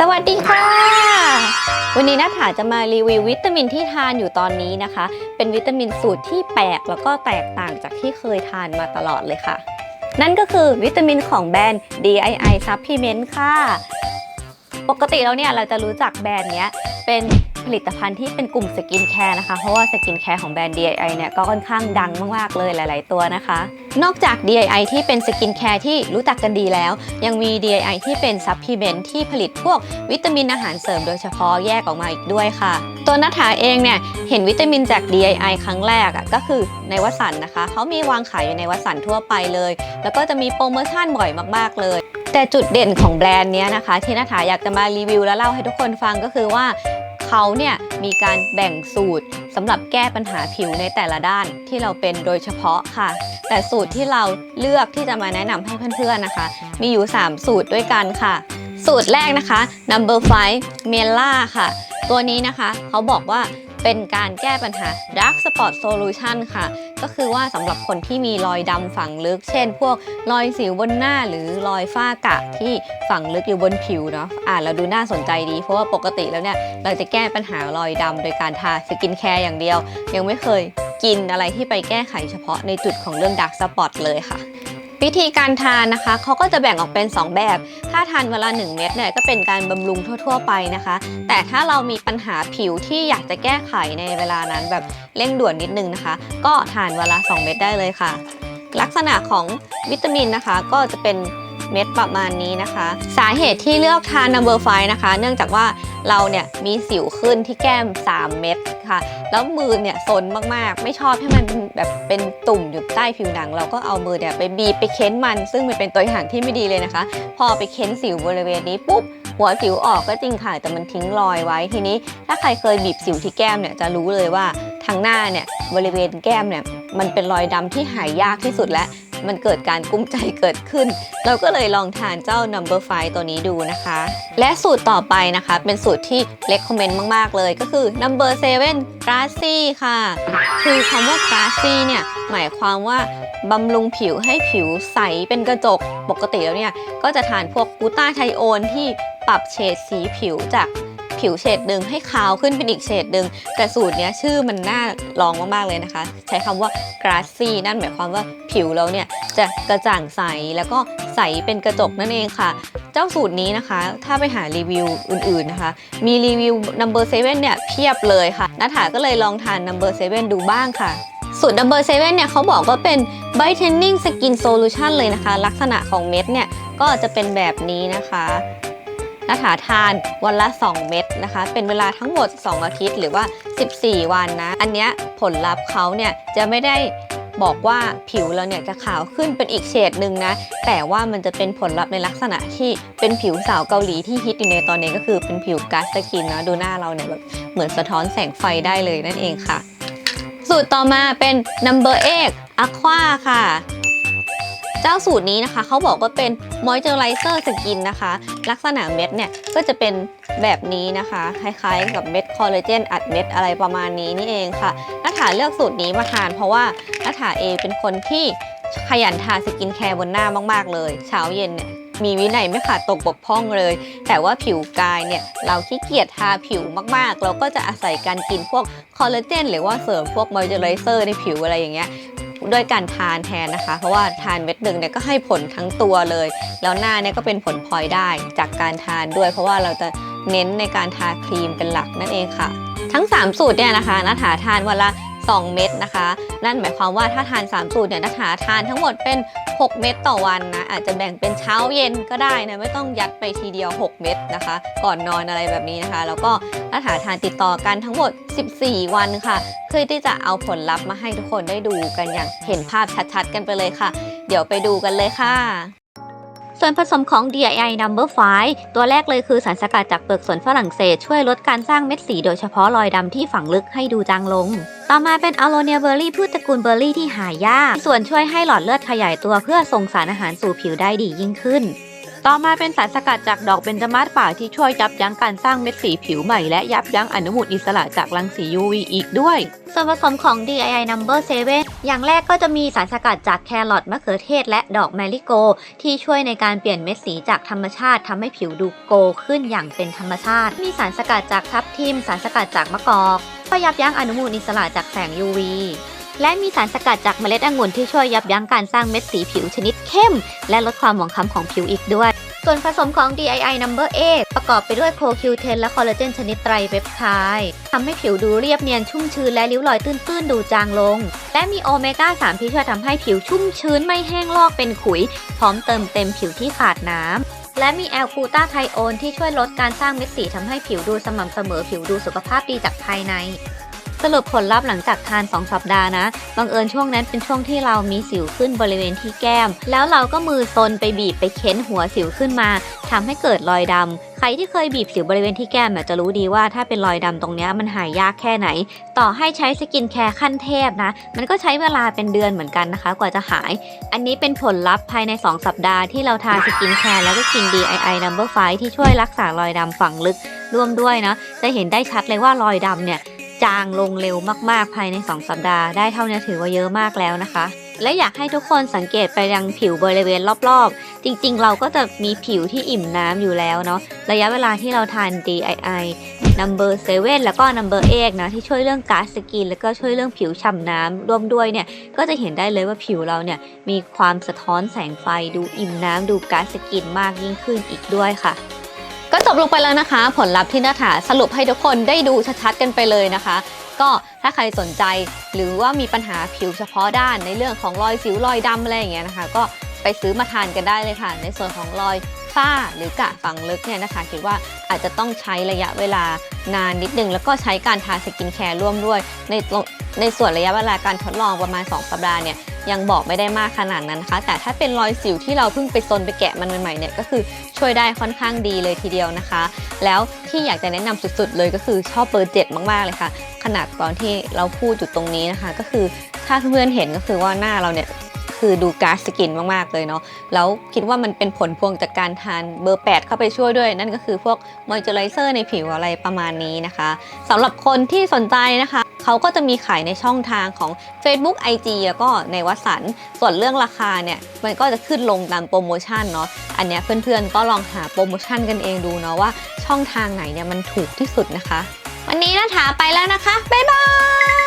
สวัสดีค่ะ วันนี้นัทถาจะมารีวิววิตามินที่ทานอยู่ตอนนี้นะคะ เป็นวิตามินสูตรที่แปลกแล้วก็แตกต่างจากที่เคยทานมาตลอดเลยค่ะ นั่นก็คือวิตามินของแบรนด์ DII Supplement ค่ะ ปกติแล้วเนี่ยเราจะรู้จักแบรนด์เนี้ยเป็น ผลิตภัณฑ์ที่เป็นกลุ่มสกินแคร์นะคะ เพราะว่าสกินแคร์ของแบรนด์ DII เนี่ยก็ค่อนข้างดังมากๆเลยหลาย ๆ ตัวนะคะ นอกจาก DII ที่เป็นสกินแคร์ที่รู้จักกันดีแล้ว ยังมี DII ที่เป็นซัพพลีเมนต์ที่ผลิตพวกวิตามินอาหารเสริมโดยเฉพาะแยกออกมาอีกด้วยค่ะ ตัวนัทาเองเนี่ยเห็นวิตามินจาก DII ครั้งแรกอะก็คือในวัสันนะคะ เขามีวางขายอยู่ในวัสันทั่วไปเลย แล้วก็จะมีโปรโมชั่นบ่อยมากๆเลยแต่จุดเด่นของแบรนด์เนี้ยนะคะ ที่นัทธาอยากจะมารีวิวและเล่าให้ทุกคนฟังก็คือว่า เขาเนี่ยมีการแบ่งสูตรสำหรับแก้ปัญหาผิวในแต่ละด้านที่เราเป็นโดยเฉพาะค่ะ แต่สูตรที่เราเลือกที่จะมาแนะนำให้เพื่อนๆนะคะ มีอยู่ 3 สูตรด้วยกันค่ะ สูตรแรกนะคะ number 5 m e l a ค่ะ ตัวนี้นะคะเขาบอกว่า เป็นการแก้ปัญหา dark spot solution ค่ะ ก็คือว่าสำหรับคนที่มีรอยดำฝังลึก เช่น พวกรอยสิวบนหน้าหรือรอยฝ้ากระที่ฝังลึกอยู่บนผิวเนาะอ่านแล้วดูน่าสนใจดี เพราะว่าปกติแล้วเนี่ย เราจะแก้ปัญหารอยดำโดยการทาสกินแคร์อย่างเดียว ยังไม่เคยกินอะไรที่ไปแก้ไขเฉพาะในจุดของเรื่อง dark spot เลยค่ะ วิธีการทานนะคะเขาก็จะแบ่งออกเป็น 2 แบบ ถ้าทานเวลา 1 เม็ดเนี่ยก็เป็นการบำรุงทั่ว ๆ ไปนะคะ แต่ถ้าเรามีปัญหาผิวที่อยากจะแก้ไขในเวลานั้นแบบเร่งด่วนนิดนึงนะคะ ก็ทานเวลา 2 เม็ดได้เลยค่ะ ลักษณะของวิตามินนะคะก็จะเป็น เม็ดประมาณนี้นะคะ สาเหตุที่เลือกทาน number 5นะคะ เนื่องจากว่าเราเนี่ยมีสิวขึ้นที่แก้ม 3 เม็ดค่ะ แล้วมือเนี่ยซนมากๆ ไม่ชอบให้มันแบบเป็นตุ่มอยู่ใต้ผิวหนัง เราก็เอามือเนี่ยไปบีบไปเค้นมัน ซึ่งมันเป็นตัวอย่างที่ไม่ดีเลยนะคะ พอไปเค้นสิวบริเวณนี้ปุ๊บหัวสิวออกก็จริงค่ะแต่มันทิ้งรอยไว้ทีนี้ ถ้าใครเคยบีบสิวที่แก้มเนี่ยจะรู้เลยว่าทางหน้าเนี่ยบริเวณแก้มเนี่ยมันเป็นรอยดำที่หายยากที่สุดและ มันเกิดการกุ้มใจเกิดขึ้น เราก็เลยลองทานเจ้า number 5ตัวนี้ดูนะคะ และสูตรต่อไปนะคะ เป็นสูตรที่เล็กคอมเมนต์มาก ๆ เลยก็คือ number 7 grassy ค่ะ คือคำว่า grassy เนี่ย หมายความว่าบำรุงผิวให้ผิวใสเป็นกระจกปกติแล้วเนี่ย ก็จะทานพวกกูต้าไทโอนที่ปรับเฉดสีผิวจาก ผิวเฉดหนึ่งให้ขาวขึ้นเป็นอีกเฉดหนึ่งแต่สูตรเนี้ยชื่อมันน่าลองมากๆเลยนะคะ ใช้คำว่า grassy นั่นหมายความว่าผิวเราเนี่ยจะกระจ่างใสแล้วก็ใสเป็นกระจกนั่นเองค่ะ เจ้าสูตรนี้นะคะ ถ้าไปหารีวิวอื่นๆนะคะ มีรีวิว number 7เนี่ยเพียบเลยค่ะนัทธาก็เลยลองทาน number 7ดูบ้างค่ะสูตร number 7เนี่ยเขาบอกว่าเป็น brightening skin solution เลยนะคะ ลักษณะของเม็ดเนี่ย ก็จะเป็นแบบนี้นะคะ นัทธาทานวันละ 2 เม็ดนะคะ เป็นเวลาทั้งหมด 2 อาทิตย์หรือว่า 14 วันนะ อันเนี้ยผลลัพธ์เขาเนี่ยจะไม่ได้บอกว่าผิวเราเนี่ยจะขาวขึ้นเป็นอีกเฉดหนึ่งนะ แต่ว่ามันจะเป็นผลลัพธ์ในลักษณะที่เป็นผิวสาวเกาหลีที่ฮิตอยู่ในตอนนี้ก็คือเป็นผิวกัสสกินนะดูหน้าเราเนี่ยแบบเหมือนสะท้อนแสงไฟได้เลยนั่นเองค่ะ สูตรต่อมาเป็น number 8 aqua ค่ะ เจ้าสูตรนี้นะคะเขาบอกว่าเป็น moisturizer skin นะคะ ลักษณะเม็ดเนี่ยก็จะเป็นแบบนี้นะคะ คล้ายๆ กับเม็ดคอลลาเจนอัดเม็ดอะไรประมาณนี้นี่เองค่ะนัฐาเลือกสูตรนี้มาทานเพราะว่านัฐาเองเป็นคนที่ขยันทาสกินแคร์บนหน้ามากๆ เลย เช้าเย็นเนี่ยมีวินัยไม่ขาดตกบกพร่องเลย แต่ว่าผิวกายเนี่ย เราขี้เกียจทาผิวมากๆ เราก็จะอาศัยการกินพวกคอลลาเจนหรือว่าเสริมพวกมอยเจอไรเซอร์ในผิวอะไรอย่างเงี้ย ด้วยการทานแทนนะคะ เพราะว่าทานเม็ดหนึ่งเนี่ยก็ให้ผลทั้งตัวเลย แล้วหน้าเนี่ยก็เป็นผลพลอยได้จากการทานด้วย เพราะว่าเราจะเน้นในการทาครีมเป็นหลักนั่นเองค่ะ ทั้ง 3 สูตรเนี่ยนะคะนัฐาทานวันละ 2 เม็ดนะคะ นั่นหมายความว่าถ้าทาน 3 สูตรเนี่ยนัฐาทานทั้งหมดเป็น 6 เม็ดต่อวันนะ อาจจะแบ่งเป็นเช้าเย็นก็ได้นะ ไม่ต้องยัดไปทีเดียว 6 เม็ดนะคะ ก่อนนอนอะไรแบบนี้นะคะ แล้วก็นัฐาทานติดต่อกันทั้งหมด 14 วันค่ะ เพื่อที่จะเอาผลลัพธ์มาให้ทุกคนได้ดูกันอย่างเห็นภาพชัดๆ กันไปเลยค่ะ เดี๋ยวไปดูกันเลยค่ะ ส่วนผสมของ DII Number 5 ตัวแรกเลยคือสารสกัดจากเปลือกสนฝรั่งเศส ช่วยลดการสร้างเม็ดสีโดยเฉพาะรอยดำที่ฝังลึกให้ดูจางลง ต่อมาเป็นอโลเนียเบอร์รี่พืชตระกูลเบอร์รี่ที่หายาก ส่วนช่วยให้หลอดเลือดขยายตัวเพื่อส่งสารอาหารสู่ผิวได้ดียิ่งขึ้น ต่อมาเป็นสารสกัดจากดอกเบญจมาศป่าที่ช่วยยับยั้งการสร้างเม็ดสีผิวใหม่และยับยั้งอนุมูลอิสระจากรังสี UV อีกด้วย ส่วนผสมของ DII Number 7 อย่างแรกก็จะมีสารสกัดจากแครอทมะเขือเทศ และดอกแมริโก ที่ช่วยในการเปลี่ยนเม็ดสีจากธรรมชาติทำให้ผิวดูโกลขึ้นอย่างเป็นธรรมชาติ มีสารสกัดจากทับทิม สารสกัดจากมะกอกก็ยับยั้งอนุมูลอิสระจากแสง UV และมีสารสกัดจากเมล็ดองุ่นที่ช่วยยับยั้งการสร้างเม็ดสีผิวชนิดเข้ม และลดความหมองคล้ำของผิวอีกด้วย ส่วนผสมของ DII Number 8ประกอบไปด้วยโคคิวเทนและคอลลาเจนชนิดไตรเปปไทด์ทำให้ผิวดูเรียบเนียนชุ่มชื้นและริ้วรอยตื้นๆดูจางลง และมีโอเมก้า 3 ที่ช่วยทำให้ผิวชุ่มชื้นไม่แห้งลอกเป็นขุย พร้อมเติมเต็มผิวที่ขาดน้ำและมีแอลกูตาไทโอนที่ช่วยลดการสร้างเม็ดสีทำให้ผิวดูสม่ำเสมอผิวดูสุขภาพดีจากภายใน สรุปผลลัพธ์หลังจากทาน 2 สัปดาห์นะ บังเอิญช่วงนั้นเป็นช่วงที่เรามีสิวขึ้นบริเวณที่แก้ม แล้วเราก็มือซนไปบีบไปเค้นหัวสิวขึ้นมาทำให้เกิดรอยดำใครที่เคยบีบสิวบริเวณที่แก้มจะรู้ดีว่าถ้าเป็นรอยดำตรงนี้มันหายยากแค่ไหน ต่อให้ใช้สกินแคร์ขั้นเทพนะ มันก็ใช้เวลาเป็นเดือนเหมือนกันนะคะ กว่าจะหาย อันนี้เป็นผลลัพธ์ภายใน 2 สัปดาห์ที่เราทาสกินแคร์แล้วก็กิน DII Number 5ที่ช่วยรักษารอยดำฝังลึกร่วมด้วยนะจะเห็นได้ชัดเลยว่ารอยดำเนี่ย จางลงเร็วมากๆภายใน 2 สัปดาห์ได้เท่านี้ถือว่าเยอะมากแล้วนะคะ และอยากให้ทุกคนสังเกตไปยังผิวบริเวณรอบๆ จริงๆ เราก็จะมีผิวที่อิ่มน้ำอยู่แล้วเนาะระยะเวลาที่เราทาน DII Number 7 แล้วก็ Number 8นะที่ช่วยเรื่องก๊าซสกิน แล้วก็ช่วยเรื่องผิวฉ่ำน้ำร่วมด้วยเนี่ยก็จะเห็นได้เลยว่าผิวเราเนี่ยมีความสะท้อนแสงไฟดูอิ่มน้ำดูก๊าซสกินมากยิ่งขึ้นอีกด้วยค่ะ ก็จบลงไปแล้วนะคะ ผลลัพธ์ที่นาถาสรุปให้ทุกคนได้ดูชัดๆกันไปเลยนะคะ ก็ถ้าใครสนใจหรือว่ามีปัญหาผิวเฉพาะด้านในเรื่องของรอยสิวรอยดำอะไรอย่างเงี้ยนะคะ ก็ไปซื้อมาทานกันได้เลยค่ะ ในส่วนของรอยฝ้าหรือกระฝังลึกเนี่ยนะคะคิดว่าอาจจะต้องใช้ระยะเวลานานนิดนึง แล้วก็ใช้การทาสกินแคร์ร่วมด้วยในในส่วนระยะเวลาการทดลองประมาณ 2 สัปดาห์เนี่ย ยังบอกไม่ได้มากขนาดนั้นนะคะ แต่ถ้าเป็นรอยสิวที่เราเพิ่งไปซนไปแกะมันใหม่ๆเนี่ยก็คือช่วยได้ค่อนข้างดีเลยทีเดียวนะคะ แล้วที่อยากจะแนะนำสุดๆ เลยก็คือชอบเบอร์เจ็ดมากๆเลยค่ะ ขนาดตอนที่เราพูดจุดตรงนี้นะคะ ก็คือถ้าเพื่อนๆเห็นก็คือว่าหน้าเราเนี่ย คือดูกาซสกินมากๆเลยเนาะแล้วคิดว่ามันเป็นผลพวงจากการทานเบอร์ 8 เข้าไปช่วยด้วย นั่นก็คือพวกมอยเจอไรเซอร์ในผิวอะไรประมาณนี้นะคะสำหรับคนที่สนใจนะคะเขาก็จะมีขายในช่องทางของ Facebook IG แล้วก็ในวัสันส่วนเรื่องราคาเนี่ยมันก็จะขึ้นลงตามโปรโมชั่นเนาะอันเนี้ยเพื่อนๆก็ลองหาโปรโมชั่นกันเองดูเนาะว่าช่องทางไหนเนี่ยมันถูกที่สุดนะคะ วันนี้นะถาไปแล้วนะคะบ๊ายบาย